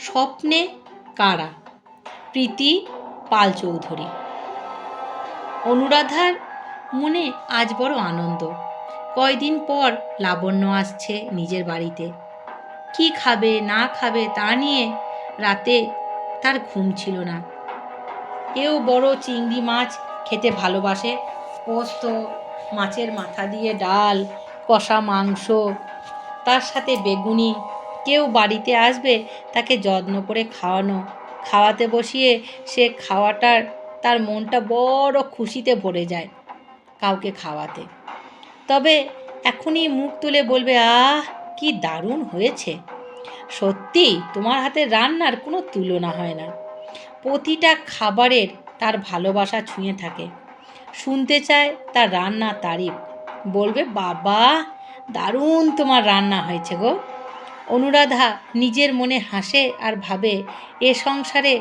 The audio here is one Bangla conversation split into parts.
স্বপ্নে কারা? প্রীতি পাল চৌধুরী অনুরাধার মনে আজ বড় আনন্দ। কয়দিন পর লাবণ্য আসছে নিজের বাড়িতে। কি খাবে, না খাবে তা নিয়ে রাতে তার ঘুম ছিল না। এও বড় চিংড়ি মাছ খেতে ভালোবাসে, পোস্ত, মাছের মাথা দিয়ে ডাল, কষা মাংস, তার সাথে বেগুনি কেউ বাড়িতে আসবে তাকে যত্ন করে খাওয়ানো। খাওয়াতে বসিয়ে সে খাওয়াটার, তার মনটা বড় খুশিতে ভরে যায় কাউকে খাওয়াতে। তবে এখনই মুখ তুলে বলবে, আহ, কি দারুণ হয়েছে। সত্যি, তোমার হাতের রান্নার কোনো তুলনা হয় না। প্রতিটা খাবারের তার ভালোবাসা ছুঁয়ে থাকে। শুনতে চায় তার রান্না তারিফ। বলবে, বাবা, দারুণ তোমার রান্না হয়েছে গো। অনুরাধা নিজের মনে হাসে আর ভাবে, এ সংসারে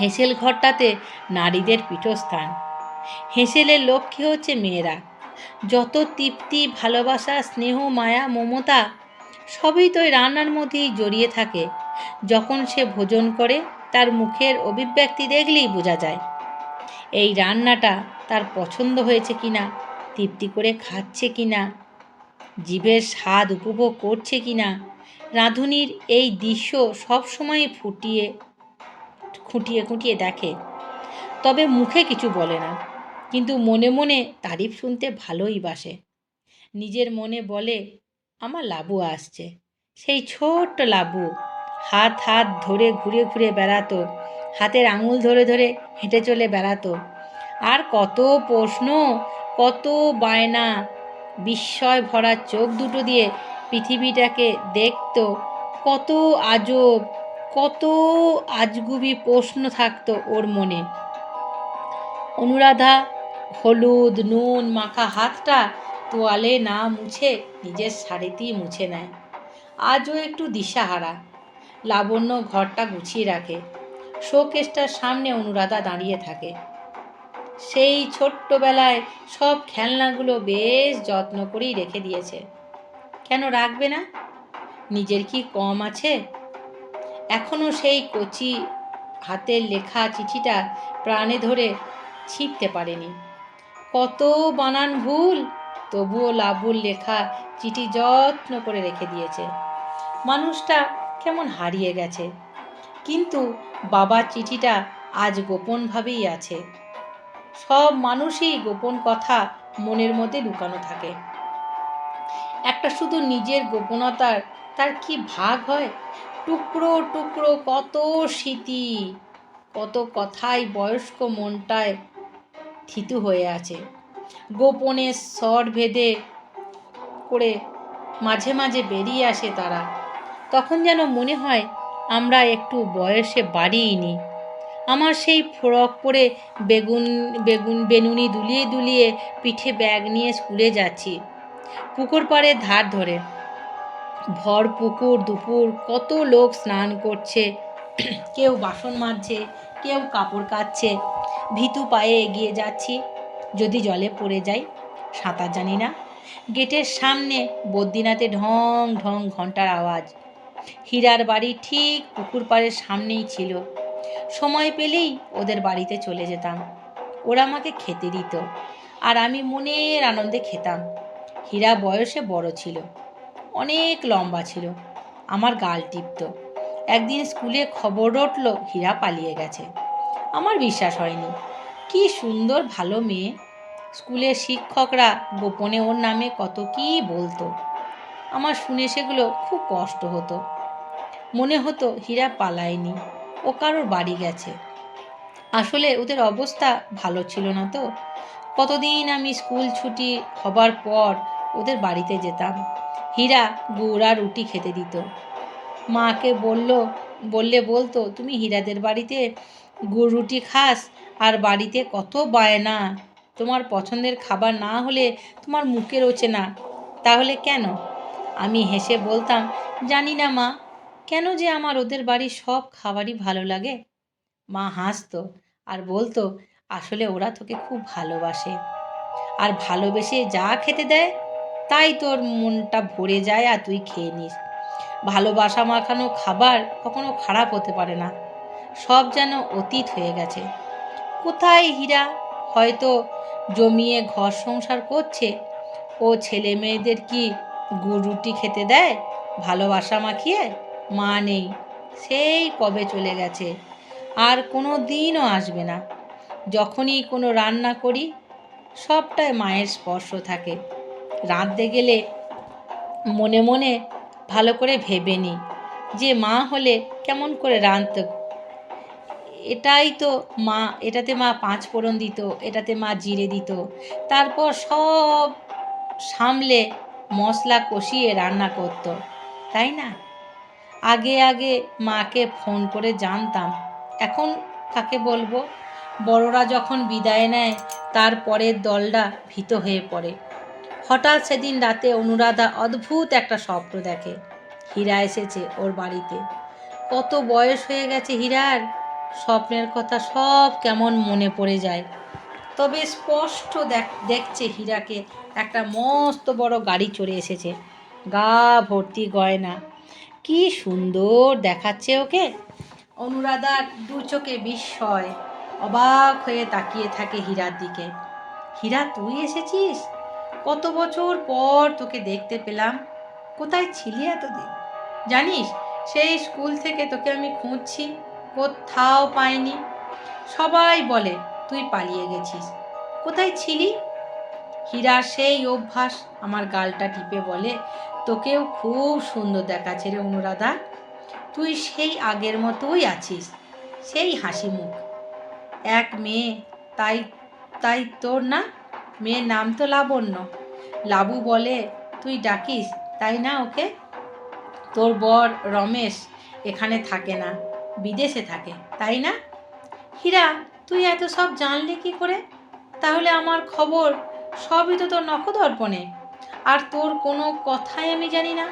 হেসেল ঘরটাতে নারীদের পীঠস্থান। হেসেলের লক্ষ্যে হচ্ছে মেয়েরা। যত তৃপ্তি, ভালোবাসা, স্নেহ, মায়া, মমতা, সবই তো রান্নার মধ্যেই জড়িয়ে থাকে। যখন সে ভোজন করে, তার মুখের অভিব্যক্তি দেখলেই বোঝা যায়, এই রান্নাটা তার পছন্দ হয়েছে কিনা, তৃপ্তি করে খাচ্ছে কিনা জীবের স্বাদ উপভোগ করছে কিনা রাঁধুনির এই দৃশ্য সবসময় ফুটিয়ে, খুঁটিয়ে খুঁটিয়ে দেখে। তবে মুখে কিছু বলে না, কিন্তু মনে মনে তারিফ শুনতে ভালোই বাসে। নিজের মনে বলে, আমার লাবু আসছে, সেই ছোট্ট লাবু। হাত হাত ধরে ঘুরে ঘুরে বেড়াতো, হাতের আঙুল ধরে ধরে হেঁটে চলে বেড়াতো। আর কত প্রশ্ন, কত বায়না বিস্ময় ভরা চোখ দুটো দিয়ে পৃথিবীটাকে দেখত। কত আজব, কত আজগুবি প্রশ্ন থাকতো ওর মনে। অনুরাধা, হলুদ, নুন, মাখা হাতটা তোয়ালে না মুছে নিজের শাড়িতেই মুছে নেয়। আজও একটু দিশাহারা। লাবণ্য ঘরটা গুছিয়ে রাখে। শোকেসটার সামনে অনুরাধা দাঁড়িয়ে থাকে। সেই ছোট্টবেলায় সব খেলনাগুলো বেশ যত্ন করেই রেখে দিয়েছে। কেন রাখবে না? নিজের কি কম আছে? এখনও সেই কচি হাতের লেখা চিঠিটা প্রাণে ধরে ছিঁড়তে পারেনি। কত বানান ভুল, তবুও লাবুর লেখা চিঠি যত্ন করে রেখে দিয়েছে। মানুষটা কেমন হারিয়ে গেছে। কিন্তু বাবার চিঠিটা আজ গোপনভাবেই আছে। সব মানুষই গোপন কথা মনের মধ্যে লুকানো থাকে। একটা শুধু নিজের গোপনতার তার কি ভাগ হয়? টুকরো টুকরো কত স্মৃতি, কত কথাই বয়স্ক মনটায় থিতু হয়ে আছে। গোপনে স্বর ভেদে করে মাঝে মাঝে বেরিয়ে আসে তারা। তখন যেন মনে হয়, আমরা একটু বয়সে বাড়িয়ে আমার সেই ফ্রক পরে বেগুন বেগুন, বেনুনি দুলিয়ে দুলিয়ে পিঠে ব্যাগ নিয়ে স্কুলে যাচ্ছি। পুকুর পাড়ে ধার ধরে। ভর পুকুর, দুপুর, কত লোক স্নান করছে। কেউ বাসন মাজছে, কেউ কাপড় কাচ্ছে। ভীতু পায়ে এগিয়ে যাচ্ছি, যদি জলে পড়ে যাই, সাঁতার জানি না। গেটের সামনে বদ্রীনাথে ঢং ঢং, ঘণ্টার আওয়াজ। হীরার বাড়ি ঠিক পুকুর পাড়ের সামনেই ছিল। সময় পেলেই ওদের বাড়িতে চলে যেতাম। ওরা আমাকে খেতে দিত আর আমি মনের আনন্দে খেতাম। হীরা বয়সে বড় ছিল। অনেক লম্বা ছিল। আমার গাল টিপত। একদিন স্কুলে খবর উঠল হীরা পালিয়ে গেছে। আমার বিশ্বাস হয়নি। কি সুন্দর, ভালো মেয়ে। স্কুলের শিক্ষকরা গোপনে ওর নামে কত কী বলতো। আমার শুনে সেগুলো খুব কষ্ট হতো। মনে হতো হীরা পালায়নি। ও কারোর বাড়ি গেছে। আসলে ওদের অবস্থা ভালো ছিল না তো। কতদিন আমি স্কুল ছুটি হবার পর ওদের বাড়িতে যেতাম। হীরা গুড়া রুটি খেতে দিত। মাকে বলল, বললে বলতো, তুমি হীরাদের বাড়িতে গুড়, রুটি খাস আর বাড়িতে কত বায়না। তোমার পছন্দের খাবার না হলে তোমার মুখে রোচে না। তাহলে কেন? আমি হেসে বলতাম, জানি না মা কেন যে আমার ওদের বাড়ির সব খাবারই ভালো লাগে? মা হাসতো আর বলতো, আসলে ওরা তোকে খুব ভালোবাসে। আর ভালোবেসে যা খেতে দেয়, তাই তোর মনটা ভরে যায় আর তুই খেয়ে নিস। ভালোবাসা মাখানো খাবার কখনো খারাপ হতে পারে না। সব যেন অতীত হয়ে গেছে। কোথায় হীরা? হয়তো জমিয়ে ঘর সংসার করছে। ও ছেলে মেয়েদের কি গুড় রুটি খেতে দেয়? ভালোবাসা মাখিয়ে মা নেই, সেই কবে চলে গেছে? আর কোনো দিনও আসবে না। যখনই কোনো রান্না করি, সবটাই মায়ের স্পর্শ থাকে। রাঁধতে গেলে মনে মনে ভালো করে ভেবে নিই যে মা হলে কেমন করে রাঁধত। এটাই তো মা, এটাতে মা পাঁচ ফোড়ন দিত, এটাতে মা জিরে দিত। তারপর সব সামলে মশলা কষিয়ে রান্না করত, তাই না? আগে আগে মাকে ফোন করে জানতাম। এখন কাকে বলব? বড়রা যখন বিদায় নেয় তারপরের দলটা ভীত হয়ে পড়ে। হঠাৎ সেদিন রাতে অনুরাধা অদ্ভুত একটা স্বপ্ন দেখে। হীরা এসেছে ওর বাড়িতে। কত বয়স হয়ে গেছে হীরার। স্বপ্নের কথা সব কেমন মনে পড়ে যায়। তবে স্পষ্ট দেখ, দেখছে হীরাকে একটা মস্ত বড় গাড়ি চড়ে এসেছে। গা ভর্তি গয়না। কি সুন্দর দেখাচ্ছে ওকে। অনুরাধার দু চোখে বিস্ময়, অবাক হয়ে তাকিয়ে থাকে হীরার দিকে। হীরা, তুই এসেছিস? কত বছর পর তোকে দেখতে পেলাম। কোথায় ছিলি এতদিন? জানিস, সেই স্কুল থেকে তোকে আমি খুঁজছি, কোথাও পাইনি। সবাই বলে, তুই পালিয়ে গেছিস। কোথায় ছিলি? হীরার সেই অভ্যাস, আমার গালটা টিপে বলে তোকেও খুব সুন্দর দেখাচ্ছে রে অনুরাধা। তুই সেই আগের মতোই আছিস, সেই হাসি মুখ। এক মেয়ে, তাই তাই তোর না? মেয়ের নাম তো লাবণ্য। লাবু বলে, তুই ডাকিস, তাই না ওকে? তোর বর রমেশ এখানে থাকে না, বিদেশে থাকে, তাই না? হীরা, তুই এত সব জানলি কি করে? তাহলে আমার খবর সবই তো তোর নখদর্পণে। আর তোর কোনো কথাই আমি জানি না।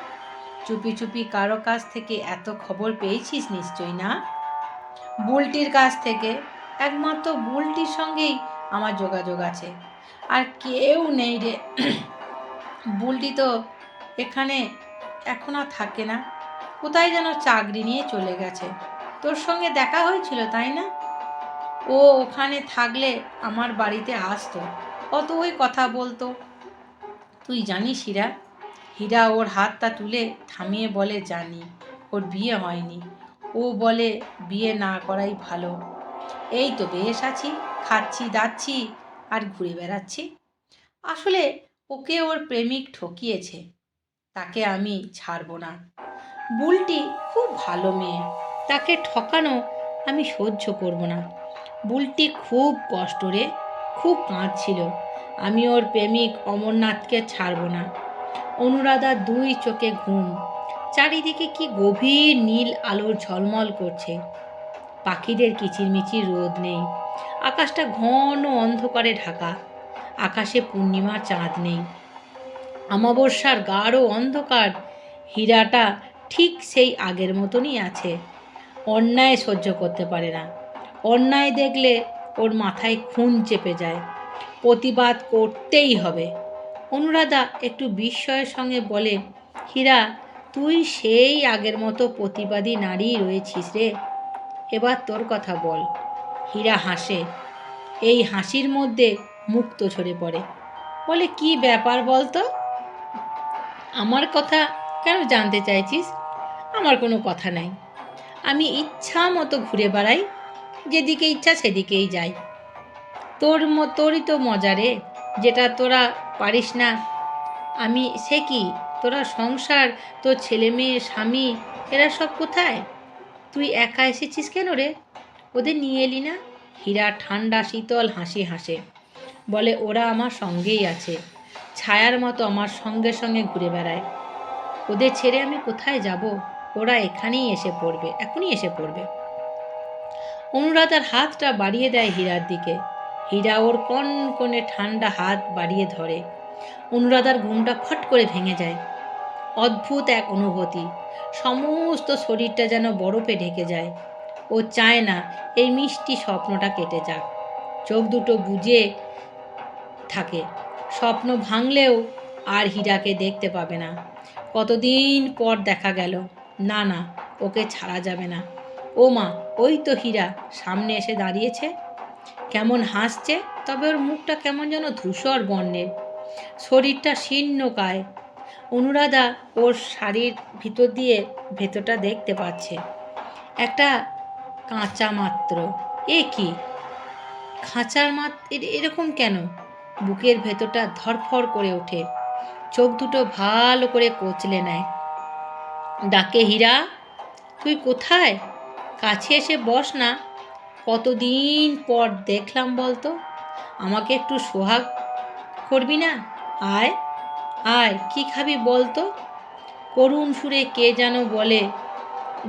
চুপি চুপি কারও কাছ থেকে এত খবর পেয়েছিস নিশ্চয়ই না? বুলটির কাছ থেকে। একমাত্র বুলটির সঙ্গেই আমার যোগাযোগ আছে। আর কেউ নেই রে। বুলটি তো এখানে এখন আর থাকে না। কোথায় যেন চাকরি নিয়ে চলে গেছে। তোর সঙ্গে দেখা হয়েছিল, তাই না? ও ওখানে থাকলে আমার বাড়িতে আসতো। কত ওই কথা বলতো। তুই জানিস হীরা? হীরা ওর হাতটা তুলে থামিয়ে বলে, জানি, ওর বিয়ে হয়নি। ও বলে, বিয়ে না করাই ভালো। এই তো বেশ আছি, খাচ্ছি, দাচ্ছি, আর ঘুরে বেড়াচ্ছি। আসলে ওকে ওর প্রেমিক ঠকিয়েছে, তাকে আমি ছাড়বো না। বুলটি খুব ভালো মেয়ে, তাকে ঠকানো আমি সহ্য করব না। বুলটি খুব কষ্ট রে, খুব কাঁদছিল। আমি ওর প্রেমিক অমরনাথকে ছাড়ব না। অনুরাধা দুই চোখে ঘুম। চারিদিকে কি গভীর নীল আলোর ঝলমল করছে। পাখিদের কিচিরমিচির রোদ নেই। আকাশটা ঘন অন্ধকারে ঢাকা। আকাশে পূর্ণিমার চাঁদ নেই। অমাবস্যার গাঢ় অন্ধকার হীরাটা ঠিক সেই আগের মতনই আছে। অন্যায় সহ্য করতে পারে না। অন্যায় দেখলে ওর মাথায় খুন চেপে যায়। প্রতিবাদ করতেই হবে। অনুরাধা একটু বিস্ময়ের সঙ্গে বলে, হীরা, তুই সেই আগের মতো প্রতিবাদী নারী রয়েছিস রে। এবার তোর কথা বল। হীরা হাসে। এই হাসির মধ্যে মুক্ত ঝরে পড়ে। বলে, কি ব্যাপার বলতো? আমার কথা কেন জানতে চাইছিস? আমার কোনো কথা নাই। আমি ইচ্ছা মতো ঘুরে বেড়াই, যেদিকে ইচ্ছা সেদিকেই যাই। তোর ম, তোরই তো মজা রে। যেটা তোরা পারিস না। আমি, সে কি? তোরা সংসার, তোর ছেলে মেয়ে, স্বামী, এরা সব কোথায়? তুই একা এসেছিস কেন রে? ওদের নিয়ে এলি না? হীরা ঠান্ডা, শীতল, হাসি হাসে। বলে, ওরা আমার সঙ্গেই আছে। ছায়ার মতো আমার সঙ্গে সঙ্গে ঘুরে বেড়ায়। ওদের ছেড়ে আমি কোথায় যাব? ওরা এখানেই এসে পড়বে, এখনই এসে পড়বে। অনুরাধার হাতটা বাড়িয়ে দেয় হীরার দিকে। হীরা ওর কন কনে ঠান্ডা হাত বাড়িয়ে ধরে। অনুরাধার ঘুমটা ফট করে ভেঙে যায়। অদ্ভুত এক অনুভূতি। সমস্ত শরীরটা যেন বরফে ঢেকে যায়। ও চায় না এই মিষ্টি স্বপ্নটা কেটে যাক। চোখ দুটো বুঝে থাকে। স্বপ্ন ভাঙলেও আর হীরাকে দেখতে পাবে না। কতদিন পর দেখা গেল। না না, ওকে ছাড়া যাবে না। ও মা, ওই তো হীরা, সামনে এসে দাঁড়িয়েছে। কেমন হাসছে, তবে ওর মুখটা কেমন যেন ধূসর বর্ণের। শরীরটা শীর্ণকায় অনুরাধা ওর শাড়ির ভিতর দিয়ে ভেতরটা দেখতে পাচ্ছে। একটা কাঁচা মাত্র। এ কি? খাঁচার মাত এরকম কেন? বুকের ভেতরটা ধরফর করে ওঠে। চোখ দুটো ভালো করে কচলে নেয়। ডাকে হীরা, তুই কোথায়? কাছে এসে বস না। কতদিন পর দেখলাম বলতো? আমাকে একটু সোহাগ করবি না? আয় আয়, কি খাবি বলতো? করুণ সুরে কে যেন বলে,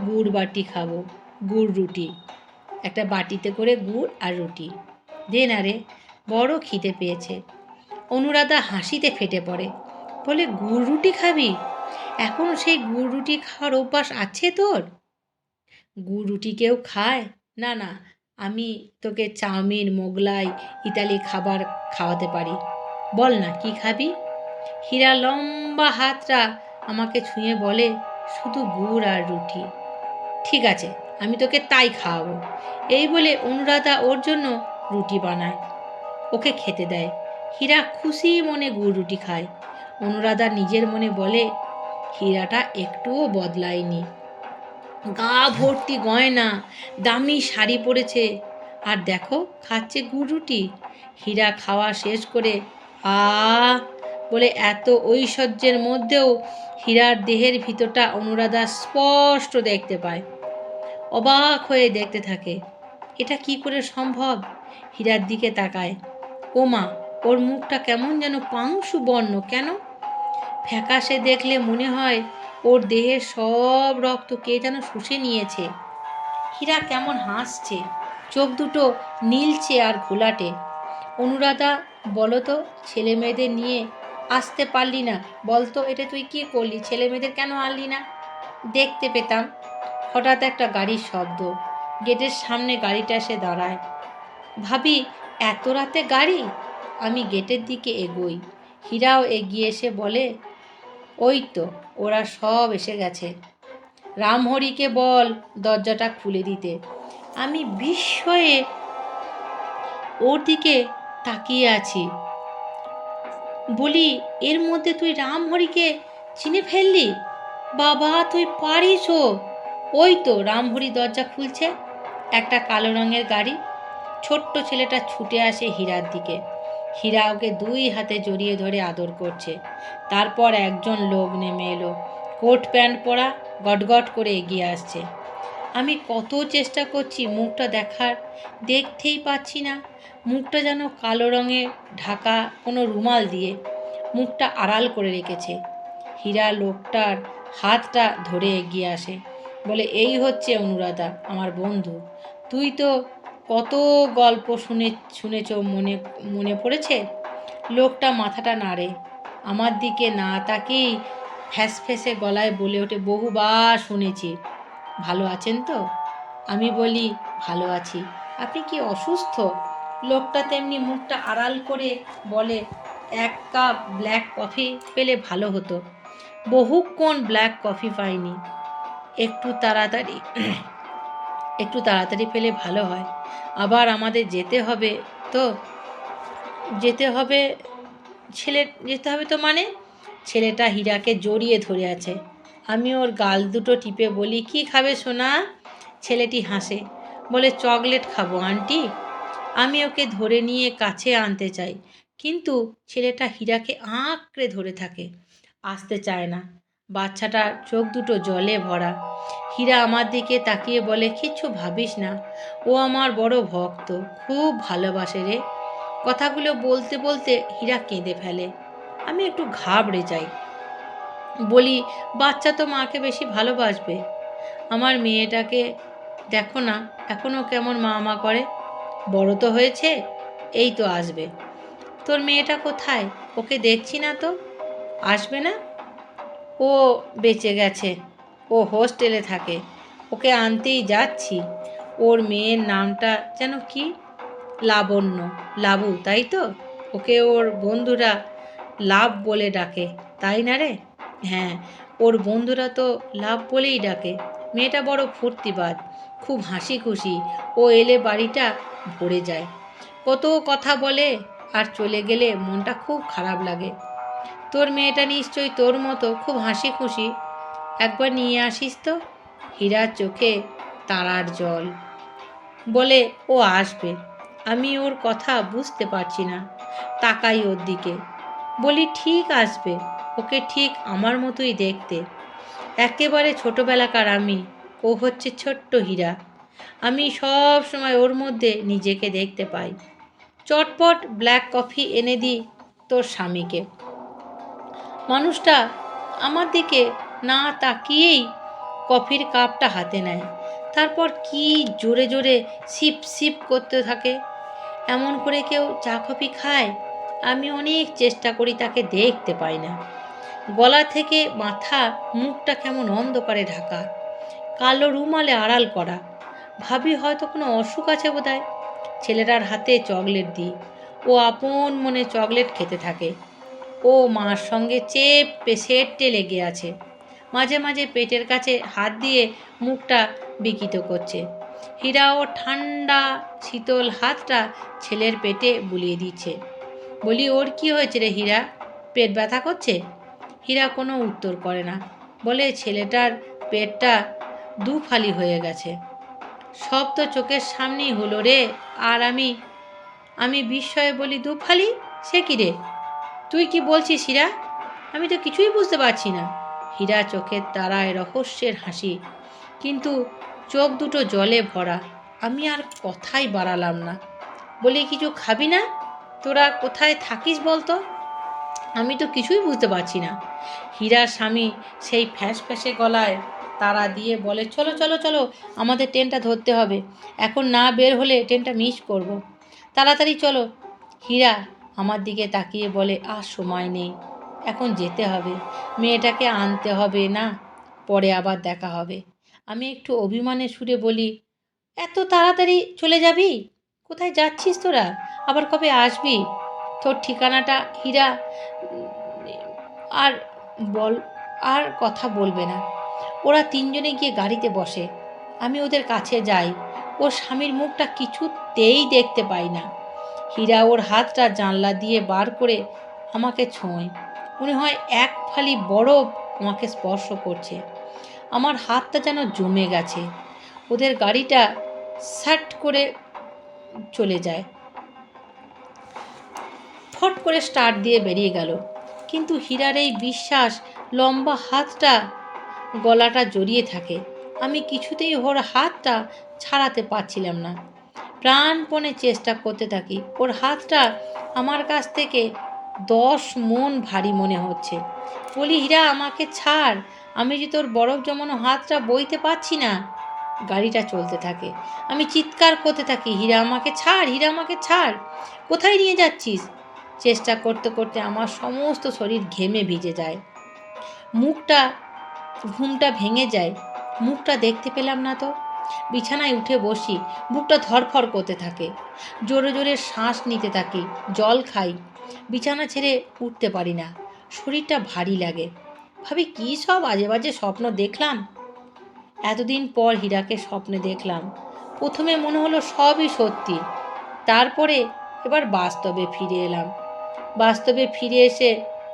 গুড় বাটি খাব, গুড় রুটি। একটা বাটিতে করে গুড় আর রুটি। দে না রে, বড় খিদে পেয়েছে। অনুরাধা হাসিতে ফেটে পড়ে। বলে, গুড় রুটি খাবি? এখনও সেই গুড় রুটি খাওয়ার অভ্যাস আছে তোর? গুড় রুটি কেউ খায়? না না আমি তোকে চাউমিন, মোগলাই, ইতালি খাবার খাওয়াতে পারি। বল না, কি খাবি? হীরা লম্বা হাতটা আমাকে ছুঁয়ে বলে, শুধু গুড় আর রুটি। ঠিক আছে, আমি তোকে তাই খাওয়াবো। এই বলে অনুরাধা ওর জন্য রুটি বানায়। ওকে খেতে দেয়। হীরা খুশি মনে গুড় রুটি খায়। অনুরাধা নিজের মনে বলে, হীরাটা একটুও বদলায়নি। গা ভর্তি গয়না, দামি শাড়ি পরেছে। আর দেখো, খাচ্ছে গুড় রুটি। হীরা খাওয়া শেষ করে, আ বলে এত ঐশ্বর্যের মধ্যেও হীরার দেহের ভিতরটা অনুরাধা স্পষ্ট দেখতে পায়। অবাক হয়ে দেখতে থাকে, এটা কি করে সম্ভব? হীরার দিকে তাকায়, ও মা, ওর মুখটা কেমন যেন পাংশু বর্ণ কেন? ফ্যাকাশে দেখলে মনে হয় ওর দেহের সব রক্ত কে যেন শুষে নিয়েছে। হীরা কেমন হাসছে। চোখ দুটো নীলছে আর ঘোলাটে। অনুরাধা বলো তো ছেলে মেয়েদের নিয়ে আসতে পারলি না। বলতো, এটা তুই কি করলি? ছেলে মেয়েদের কেন আনলি না? দেখতে পেতাম হঠাৎ একটা গাড়ির শব্দ। গেটের সামনে গাড়িটা এসে দাঁড়ায়। ভাবি, এত রাতে গাড়ি? আমি গেটের দিকে এগোই। হীরাও এগিয়ে এসে বলে ওই তো ওরা সব এসে গেছে। রামহরিকে বল দরজাটা খুলে দিতে। আমি বিস্ময়ে ওর দিকে তাকিয়ে আছি। বলি, এর মধ্যে তুই রামহরিকে চিনে ফেললি? বাবা, তুই পারিস ও। ওই তো রামহরি দরজা খুলছে, একটা কালো রঙের গাড়ি। ছোট্ট ছেলেটা ছুটে আসে হীরার দিকে। হীরা ওকে দুই হাতে জড়িয়ে ধরে আদর করছে। তারপর একজন লোক নেমে এলো। কোট প্যান্ট পরা গটগট করে এগিয়ে আসছে। আমি কত চেষ্টা করছি মুখটা দেখার, দেখতেই পাচ্ছি না। মুখটা যেন কালো রঙে ঢাকা কোনো রুমাল দিয়ে মুখটা আড়াল করে রেখেছে। হীরা লোকটার হাতটা ধরে এগিয়ে আসে। বলে, এই হচ্ছে অনুরাধা, আমার বন্ধু। তুই তো কত গল্প শুনে, শুনেছ মনে মনে পড়েছে? লোকটা মাথাটা নাড়ে। আমার দিকে না তাকেই ফ্যাস ফ্যাসে গলায় বলে ওঠে, বহুবার শুনেছি। ভালো আছেন তো? আমি বলি, ভালো আছি। আপনি কি অসুস্থ? লোকটা তেমনি মুখটা আড়াল করে বলে, এক কাপ ব্ল্যাক কফি পেলে ভালো হতো। বহুক্ষণ ব্ল্যাক কফি পাইনি। একটু তাড়াতাড়ি একটু তাড়াতাড়ি পেলে ভালো হয়। আবার আমাদের যেতে হবে তো, যেতে হবে ছেলে, যেতে হবে তো মানে ছেলেটা হীরাকে জড়িয়ে ধরে আছে। আমি ওর গাল দুটো টিপে বলি, কি খাবে সোনা? ছেলেটি হাসে, বলে, চকলেট খাব, আন্টি। আমি ওকে ধরে নিয়ে কাছে আনতে চাই। কিন্তু ছেলেটা হীরাকে আঁকড়ে ধরে থাকে, আসতে চায় না। বাচ্চাটা চোখ দুটো জলে ভরা। হীরা আমার দিকে তাকিয়ে বলে, কিচ্ছু ভাবিস না, ও আমার বড় ভক্ত, খুব ভালোবাসে রে। কথাগুলো বলতে বলতে হীরা কেঁদে ফেলে। আমি একটু ঘাবড়ে যাই। বলি, বাচ্চা তো মাকে বেশি ভালোবাসবে। আমার মেয়েটাকে দেখো না এখনও কেমন মা মা করে। বড় তো হয়েছে, এই তো আসবে। তোর মেয়েটা কোথায়? ওকে দেখছি না তো? আসবে না? ও বেঁচে গেছে। ও হোস্টেলে থাকে। ওকে আনতেই যাচ্ছি। ওর মেয়ের নামটা যেন কি? লাবণ্য। লাবু, তাই তো? ওকে ওর বন্ধুরা লাভ বলে ডাকে, তাই না রে? হ্যাঁ ওর বন্ধুরা তো লাভ বলেই ডাকে। মেয়েটা বড় ফুর্তিবাজ, খুব হাসি খুশি ও এলে বাড়িটা ভরে যায়। কত কথা বলে আর চলে গেলে মনটা খুব খারাপ লাগে। তোর মেয়েটা নিশ্চয়ই তোর মতো খুব হাসি খুশি। একবার নিয়ে আসিস তো। হীরার চোখে তারার জল। বলে, ও আসবে। আমি ওর কথা বুঝতে পারছি না। তাকাই ওর দিকে। বলি, ঠিক আসবে। ওকে ঠিক আমার মতোই দেখতে। একেবারে ছোটবেলাকার আমি। ও হচ্ছে ছোট্ট হীরা। আমি সব সময় ওর মধ্যে নিজেকে দেখতে পাই। চটপট ব্ল্যাক কফি এনে দিই তোর স্বামীকে। মানুষটা আমার দিকে না তাকিয়েই কফির কাপটা হাতে নেয়। তারপর কি জোরে জোরে সিপ সিপ করতে থাকে। এমন করে কেউ চা কফি খায়, আমি অনেক চেষ্টা করি তাকে দেখতে পাই না। গলা থেকে মাথা মুখটা কেমন অন্ধকারে ঢাকা। কালো রুমালে আড়াল করা। ভাবি হয়তো কোনো অসুখ আছে বোধহয়। ছেলেটার হাতে চকলেট দিই। ও আপন মনে চকলেট খেতে থাকে। ও মার সঙ্গে চেপে সেটে লেগে আছে। মাঝে মাঝে পেটের কাছে হাত দিয়ে মুখটা বিকৃত করছে। হীরা ও ঠান্ডা শীতল হাতটা ছেলের পেটে বুলিয়ে দিচ্ছে। বলি, ওর কি হয়েছে রে হীরা? পেট ব্যথা করছে? হীরা কোনো উত্তর করে না। বলে, ছেলেটার পেটটা দু ফালি হয়ে গেছে। সব তো চোখের সামনেই হলো রে। আর আমি আমি বিস্ময়ে বলি দুফালি সে কি রে? তুই কি বলছিস হীরা? আমি তো কিছুই বুঝতে পারছি না। হীরা চোখের তারায় রহস্যের হাসি। কিন্তু চোখ দুটো জলে ভরা। আমি আর কথাই বাড়ালাম না। বলি, কিছু খাবি না? তোরা কোথায় থাকিস বলতো? আমি তো কিছুই বুঝতে পারছি না। হীরার স্বামী সেই ফ্যাঁস ফ্যাঁসে গলায় তারা দিয়ে বলে, চলো চলো চলো, আমাদের ট্রেনটা ধরতে হবে। এখন না বের হলে ট্রেনটা মিস করব। তাড়াতাড়ি চলো। হীরা আমার দিকে তাকিয়ে বলে আর সময় নেই। এখন যেতে হবে। মেয়েটাকে আনতে হবে না, পরে আবার দেখা হবে। আমি একটু অভিমানে সুরে বলি, এত তাড়াতাড়ি চলে যাবি? কোথায় যাচ্ছিস তোরা? আবার কবে আসবি? তোর ঠিকানাটা হীরা, আর বল, আর কথা বলবে না। ওরা তিনজনে গিয়ে গাড়িতে বসে। আমি ওদের কাছে যাই। ওর স্বামীর মুখটা কিছুতেই দেখতে পাই না। হীরা ওর হাতটা জানলা দিয়ে বার করে আমাকে ছোঁয়। মনে হয় এক ফালি বরফ আমাকে স্পর্শ করছে। আমার হাতটা যেন জমে গেছে। ওদের গাড়িটা স্যাট করে চলে যায়। ফট করে স্টার্ট দিয়ে বেরিয়ে গেল। কিন্তু হীরার এই বিশ্বাস, লম্বা হাতটা গলাটা জড়িয়ে থাকে। আমি কিছুতেই ওর হাতটা ছাড়াতে পারছিলাম না। প্রাণপণে চেষ্টা করতে থাকি। ওর হাতটা আমার কাছ থেকে দশ মন ভারী মনে হচ্ছে। বলি, হীরা, আমাকে ছাড়। আমি যে তোর বরফ জমানো হাতটা বইতে পারছি না। গাড়িটা চলতে থাকে। আমি চিৎকার করতে থাকি, হীরা, আমাকে ছাড়, হীরা, আমাকে ছাড়। কোথায় নিয়ে যাচ্ছিস? চেষ্টা করতে করতে আমার সমস্ত শরীর ঘেমে ভিজে যায়। মুখটা, ঘুমটা ভেঙে যায়। মুখটা দেখতে পেলাম না তো। বিছানায় উঠে বসি, বুকটা ধরফর করতে থাকে। জোরে জোরে শ্বাস নিতে থাকি, জল খাই। বিছানা ছেড়ে উঠতে পারি না, শরীরটা ভারী লাগে। ভাবি, কী সব আজে বাজে স্বপ্ন দেখলাম? এতদিন পর হীরাকে স্বপ্নে দেখলাম। প্রথমে মনে হলো সবই সত্যি। তারপরে এবার বাস্তবে ফিরে এলাম। বাস্তবে ফিরে এসে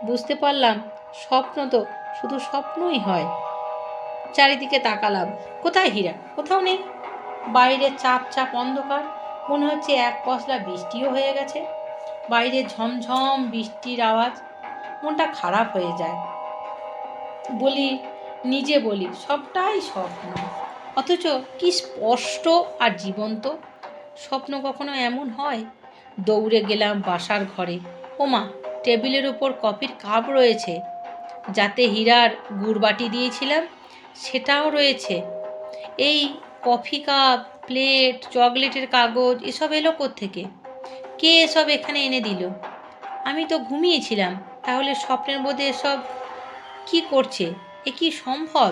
বুঝতে পারলাম, স্বপ্ন তো শুধু স্বপ্নই হয়। চারিদিকে তাকালাম। কোথায় হীরা? কোথাও নেই। বাইরে চাপ চাপ অন্ধকার। মনে হচ্ছে এক পশলা বৃষ্টিও হয়ে গেছে। বাইরে ঝমঝম বৃষ্টির আওয়াজ। মনটা খারাপ হয়ে যায়। বলি, নিজে বলি, সবটাই স্বপ্ন। অথচ কি স্পষ্ট আর জীবন্ত। স্বপ্ন কখনো এমন হয়? দৌড়ে গেলাম বাসার ঘরে। ওমা, টেবিলের ওপর কফির কাপ রয়েছে। যাতে হীরার গুড়বাটি দিয়েছিলাম। সেটাও রয়েছে। এই কফি কাপ, প্লেট, চকলেটের কাগজ, এসব এলো থেকে কে এসব এখানে এনে দিল? আমি তো ঘুমিয়েছিলাম, তাহলে স্বপ্নের মধ্যে এসব কি করছে? এ কি সম্ভব?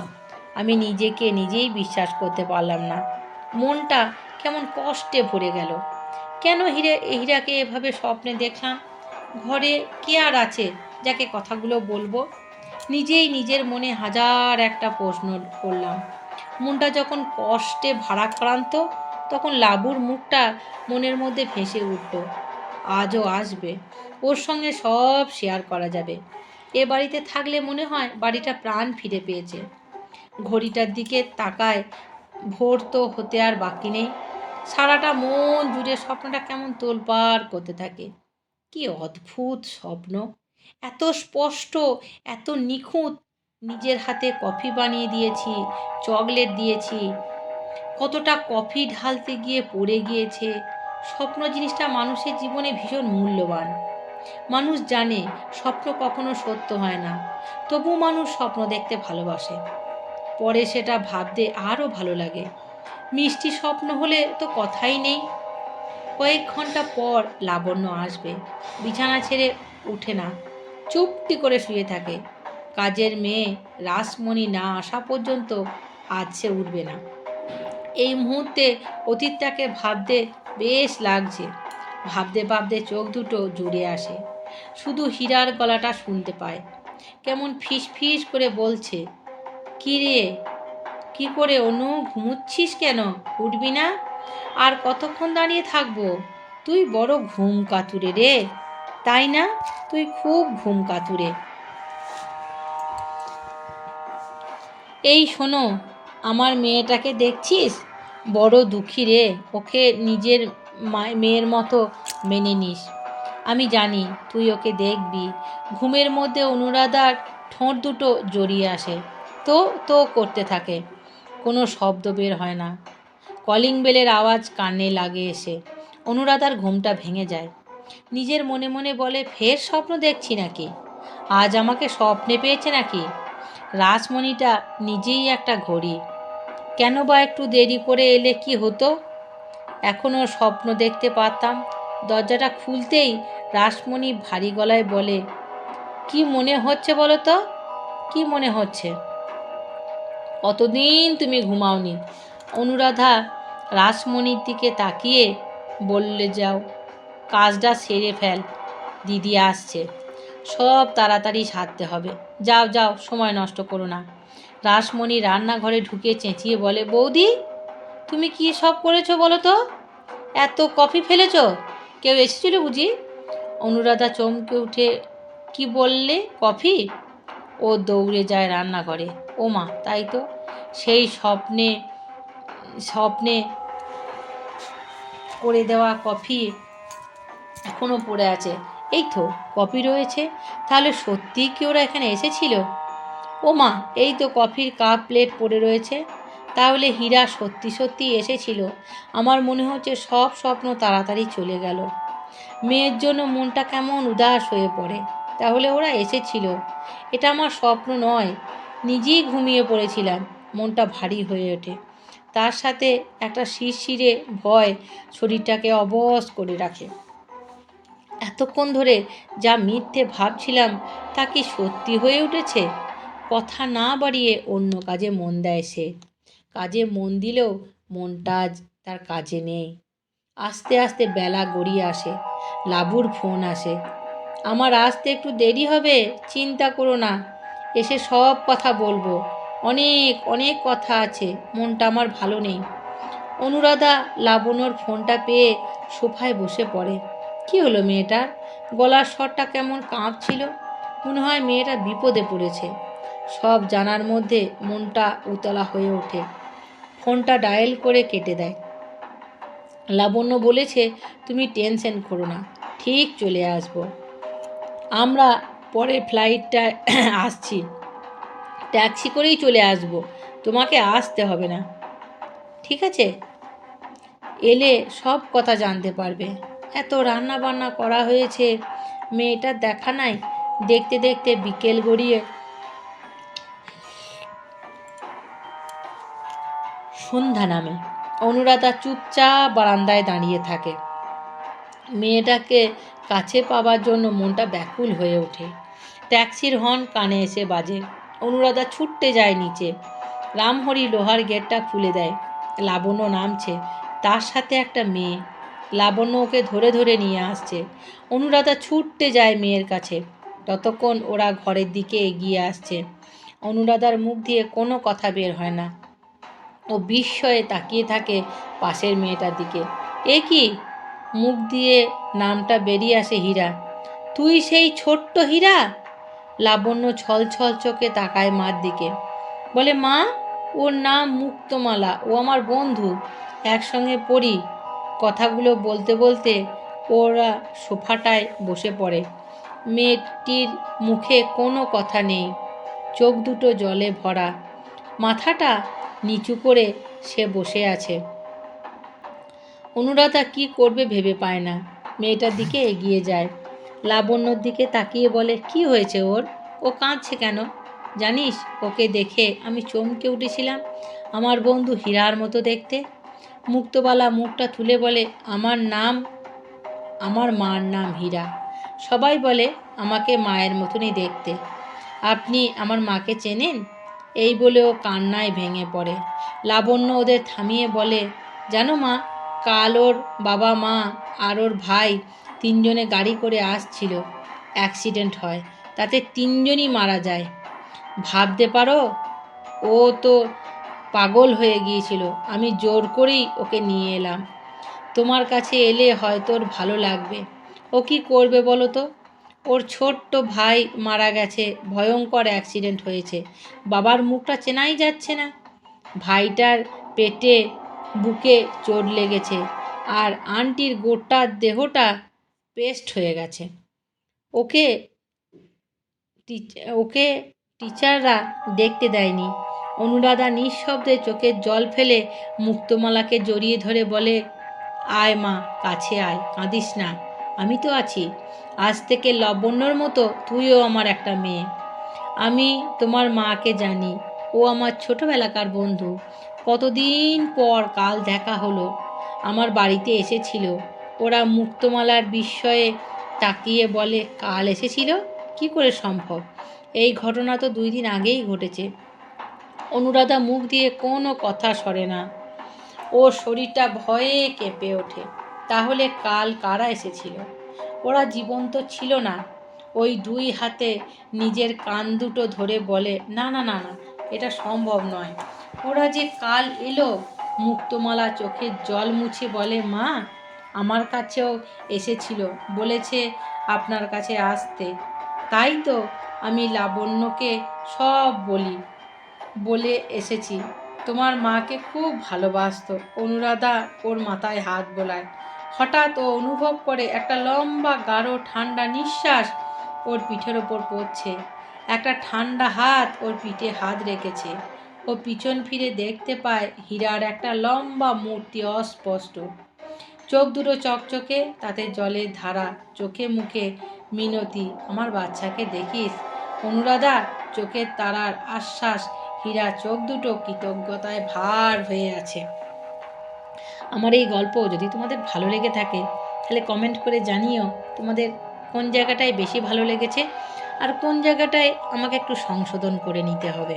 আমি নিজেকে নিজেই বিশ্বাস করতে পারলাম না। মনটা কেমন কষ্টে ভরে গেল। কেন হিরে, হীরাকে এভাবে স্বপ্নে দেখলাম? ঘরে কে আর আছে যাকে কথাগুলো বলব? নিজেই নিজের মনে হাজার একটা প্রশ্ন করলাম। মনটা যখন কষ্টে ভারাক্রান্ত, তখন লাবুর মুখটা মনের মধ্যে ভেসে উঠল। আজও আসবে। ওর সঙ্গে সব শেয়ার করা যাবে। এ বাড়িতে থাকলে মনে হয় বাড়িটা প্রাণ ফিরে পেয়েছে। ঘড়িটার দিকে তাকায়, ভোর তো হতে আর বাকি নেই। সারাটা মন জুড়ে স্বপ্নটা কেমন তোলপাড় করতে থাকে। কি অদ্ভুত স্বপ্ন। এত স্পষ্ট, এত নিখুঁত। নিজের হাতে কফি বানিয়ে দিয়েছি, চকলেট দিয়েছি। কতটা কফি ঢালতে গিয়ে পড়ে গিয়েছে। স্বপ্ন জিনিসটা মানুষের জীবনে ভীষণ মূল্যবান। মানুষ জানে স্বপ্ন কখনো সত্য হয় না। তবু মানুষ স্বপ্ন দেখতে ভালোবাসে। পরে সেটা ভাবতে আরও ভালো লাগে। মিষ্টি স্বপ্ন হলে তো কথাই নেই। কয়েক ঘণ্টা পর লাবণ্য আসবে। বিছানা ছেড়ে উঠে না। চুপটি করে শুয়ে থাকে। কাজের মেয়ে রাসমণি না আসা পর্যন্ত আজ সে উঠবে না। এই মুহূর্তে অতীতটাকে ভাবতে বেশ লাগছে। ভাবতে ভাবতে চোখ দুটো জুড়ে আসে। শুধু হীরার গলাটা শুনতে পায়। কেমন ফিস ফিস করে বলছে, কি রে, কি করে অনু, ঘুমুচ্ছিস কেন? উঠবি না? আর কতক্ষণ দাঁড়িয়ে থাকব? তুই বড় ঘুম কাতুরে রে। তাই না? তুই খুব ঘুম কাতুরে। এই শোনো, আমার মেয়েটাকে দেখছিস? বড় দুঃখী রে, ওকে নিজের মেয়ের মতো মেনে নিস। আমি জানি তুই ওকে দেখবি। ঘুমের মধ্যে অনুরাধার ঠোঁট দুটো জড়িয়ে আসে। তো তো করতে থাকে। কোনো শব্দ বের হয় না। কলিং বেলের আওয়াজ কানে লাগে এসে। অনুরাধার ঘুমটা ভেঙে যায়। নিজের মনে মনে বলে, ফের স্বপ্ন দেখছি নাকি? আজ আমাকে স্বপ্নে পেয়েছে নাকি? রাসমণিটা নিজেই একটা ঘড়ি। কেন বা একটু দেরি করে এলে কি হতো? এখনও স্বপ্ন দেখতে পারতাম। দরজাটা খুলতেই রাসমণি ভারী গলায় বলে, কি মনে হচ্ছে বলো তো? কি মনে হচ্ছে? কতদিন তুমি ঘুমাওনি। অনুরাধা রাসমণির দিকে তাকিয়ে বললে, যাও। কাজটা সেরে ফেল। দিদি আসছে। সব তাড়াতাড়ি সারতে হবে। যাও যাও, সময় নষ্ট করো না। রাসমণি রান্নাঘরে ঢুকে চেঁচিয়ে বলে, বৌদি, তুমি কি সব করেছ বলো তো? এত কফি ফেলেছ? কেউ এসেছিল বুঝি? অনুরাধা চমকে উঠে, কি বললে? কফি? ও দৌড়ে যায় রান্নাঘরে। ও মা তাই তো। সেই স্বপ্নে স্বপ্নে করে দেওয়া কফি এখনও পড়ে আছে। এই তো, কফি রয়েছে। তাহলে সত্যিই কি ওরা এখানে এসেছিল? ও মা এই তো কফির কাপ, প্লেট পড়ে রয়েছে। তাহলে হীরা সত্যি সত্যি এসেছিল। আমার মনে হচ্ছে সব স্বপ্ন তাড়াতাড়ি চলে গেল। মেয়ের জন্য মনটা কেমন উদাস হয়ে পড়ে। তাহলে ওরা এসেছিল। এটা আমার স্বপ্ন নয়। নিজেই ঘুমিয়ে পড়েছিলাম। মনটা ভারী হয়ে ওঠে। তার সাথে একটা শিরশিরে ভয় শরীরটাকে অবশ করে রাখে। এতক্ষণ ধরে যা মিথ্যে ভাবছিলাম তা কি সত্যি হয়ে উঠেছে? কথা না বাড়িয়ে অন্য কাজে মন দেয় সে। কাজে মন দিলেও মনটা আজ তার কাজে নেই। আস্তে আস্তে বেলা গড়িয়ে আসে, লাবুর ফোন আসে। আমার আসতে একটু দেরি হবে, চিন্তা করো না, এসে সব কথা বলব। অনেক অনেক কথা আছে, মনটা আমার ভালো নেই। অনুরাধা লাবণ্যর ফোনটা পেয়ে সোফায় বসে পড়ে। কি হলো মেয়েটার গলার স্বরটা কেমন কাঁপছিল? মনে হয় মেয়েটা বিপদে পড়েছে। সব জানার মধ্যে মনটা উতলা হয়ে ওঠে। ফোনটা ডায়াল করে কেটে দেয়। লাবণ্য বলেছে, তুমি টেনশন করো না, ঠিক চলে আসব। আমরা পরে ফ্লাইটটা আসছি। ট্যাক্সি করেই চলে আসব। তোমাকে আসতে হবে না। ঠিক আছে। এলে সব কথা জানতে পারবে। এত রান্না বান্না করা হয়েছে। মেয়েটার দেখা নাই? দেখতে দেখতে বিকেল গড়িয়ে সন্ধ্যা নামে। অনুরাধা চুপচাপ বারান্দায় দাঁড়িয়ে থাকে। মেয়েটাকে কাছে পাওয়ার জন্য মনটা ব্যাকুল হয়ে ওঠে। ট্যাক্সির হর্ন কানে এসে বাজে। অনুরাধা ছুটতে যায় নিচে। রামহরি লোহার গেটটা খুলে দেয়। লাবণ্য নামছে। তার সাথে একটা মেয়ে। লাবণ্য ওকে ধরে ধরে নিয়ে আসছে। অনুরাধা ছুটতে যায় মেয়ের কাছে। ততক্ষণ ওরা ঘরের দিকে এগিয়ে আসছে। অনুরাধার মুখ দিয়ে কোনো কথা বের হয় না। ও বিস্ময়ে তাকিয়ে থাকে পাশের মেয়েটার দিকে। এ কি? মুখ দিয়ে নামটা বেরিয়ে আসে হীরা। তুই সেই ছোট্ট হীরা? লাবণ্য ছল ছল চোখে তাকায় মার দিকে। বলে, মা, ওর নাম মুক্তমালা। ও আমার বন্ধু। একসঙ্গে পড়ি। কথাগুলো বলতে বলতে ওরা সোফাটায় বসে পড়ে। মেয়েটির মুখে কোনো কথা নেই, চোখ দুটো জলে ভরা। মাথাটা নিচু করে সে বসে আছে। অনুরাধা কি করবে ভেবে পায় না। মেয়েটার দিকে এগিয়ে যায়। লাবণ্যর দিকে তাকিয়ে বলে, কি হয়েছে ওর? ও কাঁদছে কেন? জানিস, ওকে দেখে আমি চমকে উঠেছিলাম। আমার বন্ধু হীরার মতো দেখতে। মুক্তবালা মুখটা তুলে বলে, আমার নাম, আমার মার নাম হীরা। সবাই বলে, আমাকে মায়ের মতনই দেখতে। আপনি আমার মাকে চেনেন? এই বলে ও কান্নায় ভেঙে পড়ে। লাবণ্য ওদের থামিয়ে বলে, জানো মা, কাল ওর বাবা মা আর ওর ভাই তিনজনে গাড়ি করে আসছিল। অ্যাক্সিডেন্ট হয়। তাতে তিনজনই মারা যায়। ভাবতে পারো? ও তো পাগল হয়ে গিয়েছিল। আমি জোর করেই ওকে নিয়ে এলাম। তোমার কাছে এলে হয়তো ওর ভালো লাগবে। ও কি করবে বলো তো? ওর ছোট্ট ভাই মারা গেছে। ভয়ঙ্কর অ্যাক্সিডেন্ট হয়েছে। বাবার মুখটা চেনাই যাচ্ছে না। ভাইটার পেটে, বুকে চোট লেগেছে আর আন্টির গোটা দেহটা পেস্ট হয়ে গেছে। ওকে ওকে টিচাররা দেখতে দেয়নি। অনুরাধা নিঃশব্দে চোখের জল ফেলে মুক্তমালাকে জড়িয়ে ধরে বলে, আয় মা, কাছে আয়, কাঁদিস না, আমি তো আছি। আজ থেকে লবণ্যর মতো তুইও আমার একটা মেয়ে। আমি তোমার মাকে জানি, ও আমার ছোটোবেলাকার বন্ধু। কতদিন পর কাল দেখা হলো, আমার বাড়িতে এসেছিল। ওরা মুক্তমালার বিস্ময়ে তাকিয়ে বলে, কাল এসেছিল? কি করে সম্ভব? এই ঘটনা তো দুই দিন আগেই ঘটেছে। অনুরাধা মুখ দিয়ে কোনো কথা সরে না। ওর শরীরটা ভয়ে কেঁপে ওঠে। তাহলে কাল কারা এসেছিল? ওরা জীবন্ত ছিল না। ওই দুই হাতে নিজের কান দুটো ধরে বলে, না না না না, এটা সম্ভব নয়। ওরা যে কাল এলো, মুক্তমালা চোখের জল মুছে বলে, মা, আমার কাছেও এসেছিল, বলেছে আপনার কাছে আসতে। তাই তো আমি লাবণ্যকে সব বলি। বলে এসেছি। তোমার মাকে খুব ভালোবাসতো। অনুরাধা ওর মাথায় হাত বোলায়। হঠাৎ ও অনুভব করে একটা লম্বা, গাঢ়, ঠান্ডা নিঃশ্বাস ওর পিঠের ওপর পড়ছে। একটা ঠান্ডা হাত ওর পিঠে হাত রেখেছে। ও পিছন ফিরে দেখতে পায় হীরার একটা লম্বা মূর্তি অস্পষ্ট। চোখ দুটো চকচকে, তাতে জলের ধারা, চোখে মুখে মিনতি। আমার বাচ্চাকে দেখিস? অনুরাধা, চোখের তারার আশ্বাস হীরা চোখ দুটো কৃতজ্ঞতায় ভার হয়ে আছে। আমার এই গল্প যদি তোমাদের ভালো লেগে থাকে, তাহলে কমেন্ট করে জানিও তোমাদের কোন জায়গাটায় বেশি ভালো লেগেছে আর কোন জায়গাটায় আমাকে একটু সংশোধন করে নিতে হবে।